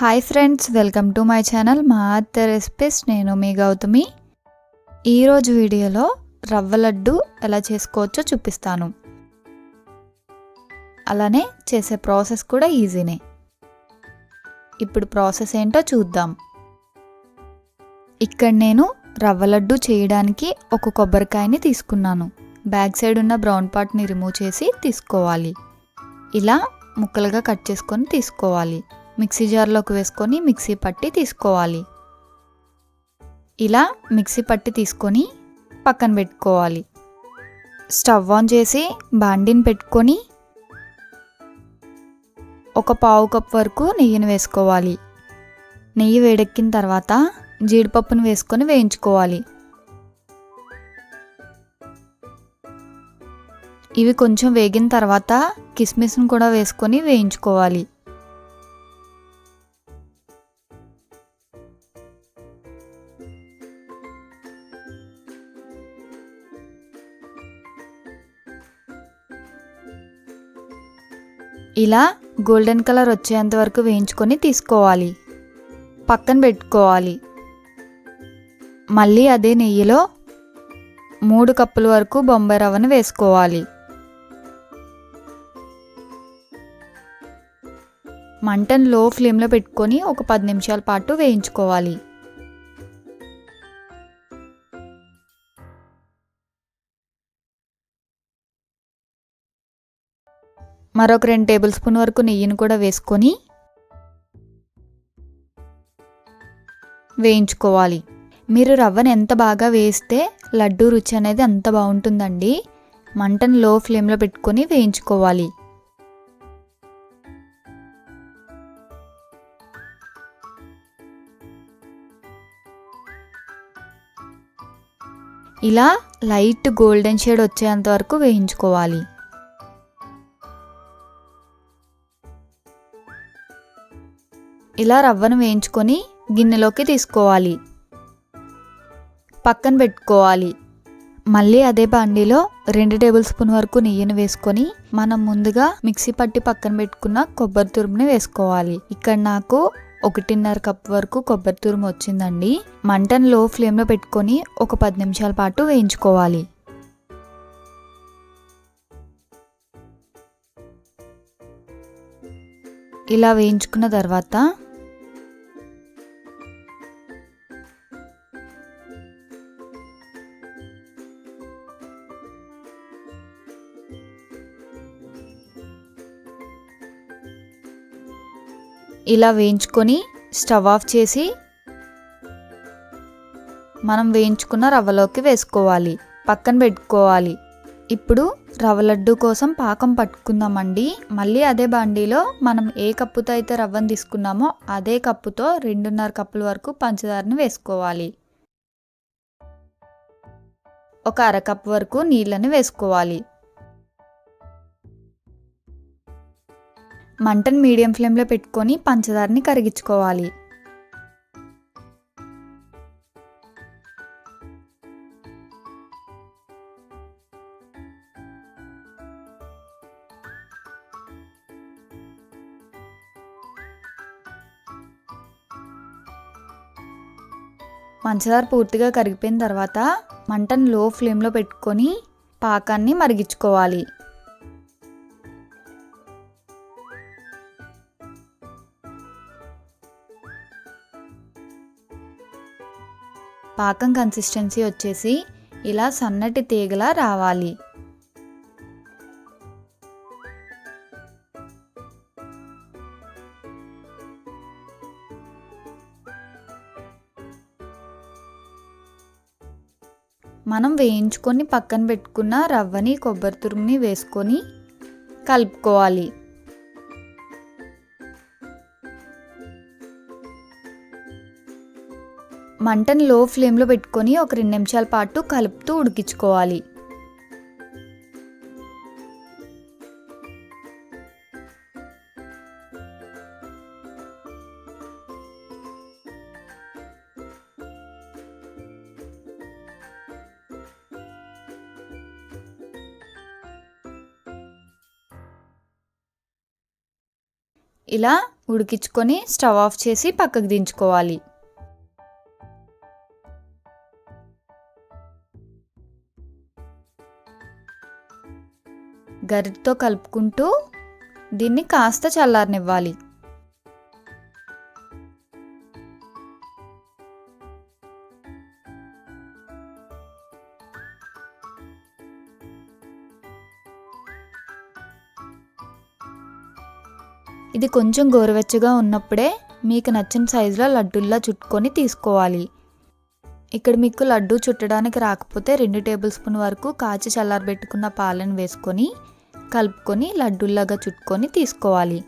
Hi friends welcome to my channel మా అత్త recipes నేను మీ గౌతమి. ఈరోజు వీడియోలో రవ్వ లడ్డు ఎలా చేసుకోవచ్చో చూపిస్తాను. అలానే చేసే ప్రాసెస్ కూడా ఈజీనే. ఇప్పుడు ప్రాసెస్ ఏంటో చూద్దాం. ఇక్కడ నేను రవ్వ లడ్డు చేయడానికి ఒక కొబ్బరికాయని తీసుకున్నాను. బ్యాక్ సైడ్ ఉన్న బ్రౌన్ పార్ట్ని రిమూవ్ చేసి తీసుకోవాలి. ఇలా ముక్కలుగా కట్ చేసుకొని తీసుకోవాలి. మిక్సీ జార్లోకి వేసుకొని మిక్సీ పట్టి తీసుకోవాలి. ఇలా మిక్సీ పట్టి తీసుకొని పక్కన పెట్టుకోవాలి. స్టవ్ ఆన్ చేసి బాండిని పెట్టుకొని ఒక పావు కప్ వరకు నెయ్యిని వేసుకోవాలి. నెయ్యి వేడెక్కిన తర్వాత జీడిపప్పును వేసుకొని వేయించుకోవాలి. ఇవి కొంచెం వేగిన తర్వాత కిస్మిస్ని కూడా వేసుకొని వేయించుకోవాలి. ఇలా గోల్డెన్ కలర్ వచ్చేంత వరకు వేయించుకొని తీసుకోవాలి. పక్కన పెట్టుకోవాలి. మళ్ళీ అదే నెయ్యిలో మూడు కప్పుల వరకు బొంబాయి రవ్వను వేసుకోవాలి. మంటను లో ఫ్లేమ్లో పెట్టుకొని ఒక పది నిమిషాల పాటు వేయించుకోవాలి. మరొక రెండు టేబుల్ స్పూన్ వరకు నెయ్యిని కూడా వేసుకొని వేయించుకోవాలి. మీరు రవ్వను ఎంత బాగా వేస్తే లడ్డు రుచి అనేది అంత బాగుంటుందండి. మంటను లో ఫ్లేమ్లో పెట్టుకొని వేయించుకోవాలి. ఇలా లైట్ గోల్డెన్ షేడ్ వచ్చేంత వరకు వేయించుకోవాలి. ఇలా రవ్వను వేయించుకొని గిన్నెలోకి తీసుకోవాలి. పక్కన పెట్టుకోవాలి. మళ్ళీ అదే బాండీలో రెండు టేబుల్ స్పూన్ వరకు నెయ్యిని వేసుకొని మనం ముందుగా మిక్సీ పట్టి పక్కన పెట్టుకున్న కొబ్బరి తురుముని వేసుకోవాలి. ఇక్కడ నాకు ఒకటిన్నర కప్ వరకు కొబ్బరి తురుము వచ్చిందండి. మంటను లో ఫ్లేమ్లో పెట్టుకొని ఒక పది నిమిషాల పాటు వేయించుకోవాలి. ఇలా వేయించుకున్న తర్వాత ఇలా వేయించుకొని స్టవ్ ఆఫ్ చేసి మనం వేయించుకున్న రవ్వలోకి వేసుకోవాలి. పక్కన పెట్టుకోవాలి. ఇప్పుడు రవ్వ లడ్డు కోసం పాకం పట్టుకుందామండి. మళ్ళీ అదే బాండీలో మనం ఏ కప్పుతో అయితే రవ్వను తీసుకున్నామో అదే కప్పుతో రెండున్నర కప్పుల వరకు పంచదారని వేసుకోవాలి. ఒక అరకప్పు వరకు నీళ్ళని వేసుకోవాలి. మంటను మీడియం ఫ్లేమ్లో పెట్టుకొని పంచదారని కరిగించుకోవాలి. పంచదార పూర్తిగా కరిగిపోయిన తర్వాత మంటను లో ఫ్లేమ్లో పెట్టుకొని పాకాన్ని మరిగించుకోవాలి. పాకం కన్సిస్టెన్సీ వచ్చేసి ఇలా సన్నటి తీగలా రావాలి. మనం వేయించుకొని పక్కన పెట్టుకున్న రవ్వని కొబ్బరి తురుముని వేసుకొని కలుపుకోవాలి. మంటను లో ఫ్లేమ్లో పెట్టుకొని ఒక రెండు నిమిషాల పాటు కలుపుతూ ఉడికించుకోవాలి. ఇలా ఉడికించుకొని స్టవ్ ఆఫ్ చేసి పక్కకు దించుకోవాలి. గరిటతో కలుపుకుంటూ దీన్ని కాస్త చల్లారనివ్వాలి. ఇది కొంచెం గోరువెచ్చగా ఉన్నప్పుడే మీకు నచ్చిన సైజులో లడ్డూల్లా చుట్టుకొని తీసుకోవాలి. ఇక్కడ మీకు లడ్డు చుట్టడానికి రాకపోతే రెండు టేబుల్ స్పూన్ వరకు కాచి చల్లారబెట్టుకున్న పాలను వేసుకొని కలుపుకొని లడ్డూల్లాగా చుట్టుకొని తీసుకోవాలి.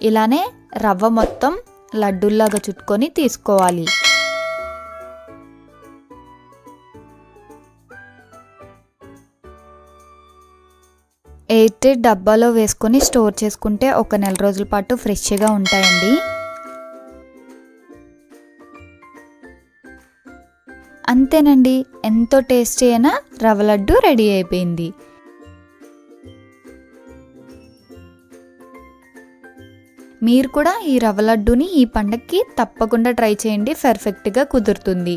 ఇలానే రవ్వ మొత్తం లడ్డూల్లాగా చుట్టుకొని తీసుకోవాలి. ఎయిట్ డబ్బాలో వేసుకొని స్టోర్ చేసుకుంటే ఒక నెల రోజుల పాటు ఫ్రెష్గా ఉంటాయండి. అంతేనండి ఎంతో టేస్టీ అయిన రవ్వ లడ్డు రెడీ అయిపోయింది. మీరు కూడా ఈ రవ్వ లడ్డూని ఈ పండక్కి తప్పకుండా ట్రై చేయండి పర్ఫెక్ట్గా కుదురుతుంది.